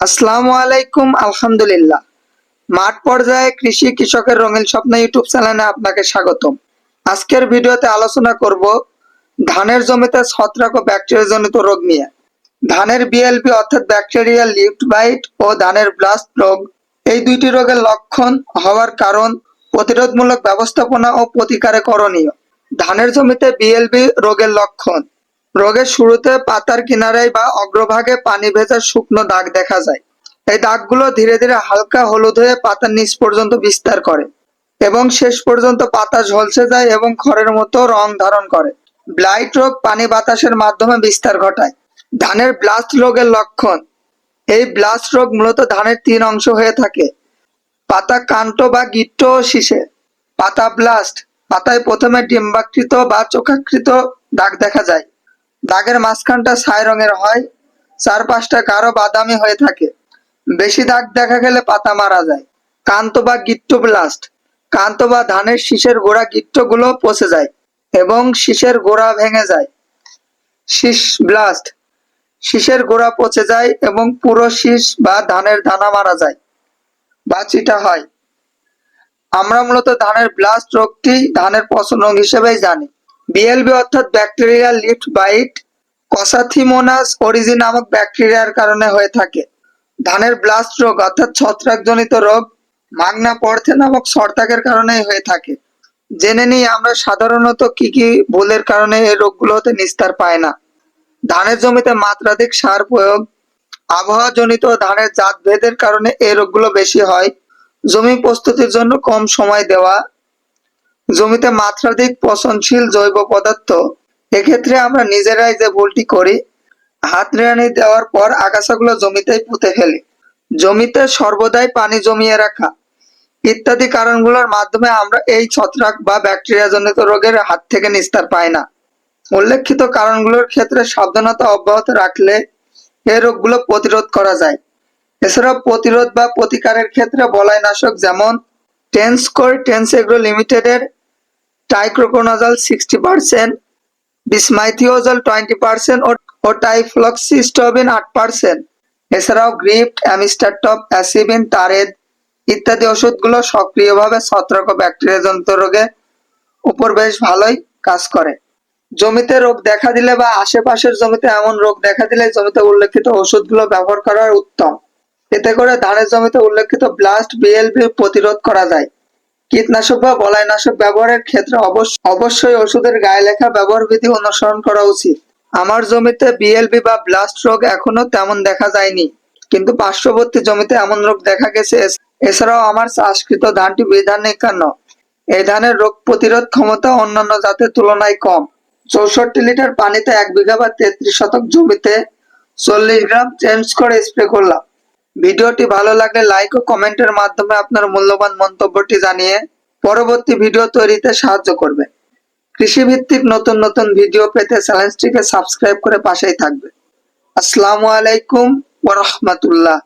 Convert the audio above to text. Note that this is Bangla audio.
আসসালামু আলাইকুম, আলহামদুলিল্লাহ। মাঠ পর্যায়ে কৃষি কৃষকের রঙিন স্বপ্ন ইউটিউব চ্যানেলে আপনাকে স্বাগতম। আজকের ভিডিওতে আলোচনা করব ধানের জমিতে ছত্রাক ও ব্যাকটেরিয়া জনিত রোগ নিয়ে। ধানের বিএলপি অর্থাৎ ব্যাকটেরিয়া লিফট বাইট ও ধানের ব্লাস্ট রোগ। এই দুইটি রোগের লক্ষণ হওয়ার কারণ প্রতিরোধমূলক ব্যবস্থাপনা ও প্রতিকারে করণীয়। ধানের জমিতে বিএলবি রোগের লক্ষণ। রোগের শুরুতে পাতার কিনারায় বা অগ্রভাগে পানি ভেজা শুকনো দাগ দেখা যায়। এই দাগগুলো ধীরে ধীরে হালকা হলুদ হয়ে পাতার নিচ পর্যন্ত বিস্তার করে এবং শেষ পর্যন্ত পাতা ঝলসে যায় এবং খড়ের মতো রং ধারণ করে। ব্লাইট রোগ পানি বাতাসের মাধ্যমে বিস্তার ঘটায়। ধানের ব্লাস্ট রোগের লক্ষণ। এই ব্লাস্ট রোগ মূলত ধানের তিন অংশ হয়ে থাকে। পাতা কাণ্ড বা গিট্ট শীষে। পাতা ব্লাস্ট। পাতায় প্রথমে ডিম্বাকৃত বা চোখাকৃত দাগ দেখা যায়। দাগের মাঝখানটা ছাই রঙের হয়, চারপাশটা গাঢ় বাদামি হয়ে থাকে। বেশি দাগ দেখা গেলে পাতা মারা যায়। কান্ত বা গিট্ট ব্লাস্ট কান্ত বা ধানের শীষের গোড়া গিট্টগুলো পচে যায় এবং শীষের গোড়া ভেঙে যায়। শীষ ব্লাস্ট শীষের গোড়া পচে যায় এবং পুরো শীষ বা ধানের দানা মারা যায় বা চিটা হয়। আমরা মূলত ধানের ব্লাস্ট রোগটি ধানের পচন রোগ হিসেবেই জানি। বিএলবি অর্থাৎ bacteria leaf blight Xanthomonas oryzae নামক ব্যাকটেরিয়ার কারণে হয়ে থাকে। ধানের ব্লাস্ট রোগ অর্থাৎ ছত্রাকজনিত রোগ, মাগনা পড়তে নামক ছত্রাকের কারণেই হয়ে থাকে। জেনে নিই আমরা সাধারণত কি কি ভুলের কারণে এই রোগগুলো হতে নিস্তার পায় না। ধানের জমিতে মাত্রাধিক সার প্রয়োগ আবহাওয়া জনিত ধানের জাত ভেদের কারণে এই রোগগুলো বেশি হয়, জমি প্রস্তুতির জন্য কম সময় দেওয়া জমিতে মাত্রাধিক পচনশীল জৈব পদার্থ, এক্ষেত্রে আমরা নিজেরাই যে ভুলটি করি, হাত রেড়ানি দেওয়ার পর আগাছাগুলো জমিতেই পুঁতে ফেলি। জমিতে সর্বদাই পানি জমিয়ে রাখা ইত্যাদি কারণগুলোর মাধ্যমে আমরা এই ছত্রাক বা ব্যাকটেরিয়া জনিত রোগের হাত থেকে নিস্তার পাই না। উল্লেখিত কারণগুলোর ক্ষেত্রে সাবধানতা অব্যাহত রাখলে এই রোগগুলো প্রতিরোধ করা যায়। এছাড়াও প্রতিরোধ বা প্রতিকারের ক্ষেত্রে বলয় নাশক যেমন টেনস্কোর টেন্স এগ্রো লিমিটেডের টাইক্রোকোনাজাল sixty percent bismerthiazol twenty percent ও টাইফ্লক্সিস্টোবিন আট পার্সেন্ট এছাড়াও গ্রিপ্ট অ্যামিস্টারটপ, অ্যাসিবিন, তারেদ ইত্যাদি ওষুধগুলো সক্রিয়ভাবে ছত্রাক ব্যাকটেরিয়া জনিত রোগে উপর বেশ ভালোই কাজ করে। জমিতে রোগ দেখা দিলে বা আশেপাশের জমিতে এমন রোগ দেখা দিলে জমিতে উল্লেখিত ওষুধগুলো ব্যবহার করার উত্তম। এতে করে ধানের জমিতে উল্লেখিত ব্লাস্ট বিএলবি প্রতিরোধ করা যায়। কীটনাশক বা বলাইনাশক ব্যবহারের ক্ষেত্রে অবশ্য- অবশ্যই ওষুধের গায়ে লেখা ব্যবহার বিধি অনুসরণ করা উচিত। আমার জমিতে বিএলবি বা ব্লাস্ট রোগ এখনও তেমন দেখা যায়নি, কিন্তু পার্শ্ববর্তী জমিতে এমন রোগ দেখা গেছে। এছাড়াও আমার চাষকৃত ধানটি বিধান নিকান্ন এই ধানের রোগ প্রতিরোধ ক্ষমতা অন্যান্য জাতের তুলনায় কম। চৌষট্টি লিটার পানিতে এক বিঘা বা তেত্রিশ শতক জমিতে চল্লিশ গ্রাম চেঞ্জ করে স্প্রে করলাম। ভিডিওটি ভালো লাগলে লাইক ও কমেন্টের মাধ্যমে আপনার মূল্যবান মন্তব্যটি জানিয়ে পরবর্তী ভিডিও তৈরিতে সাহায্য করবে। কৃষিভিত্তিক নতুন নতুন ভিডিও পেতে চ্যানেলটিকে সাবস্ক্রাইব করে পাশেই থাকবে। আসসালামু আলাইকুম ওয়া রাহমাতুল্লাহ।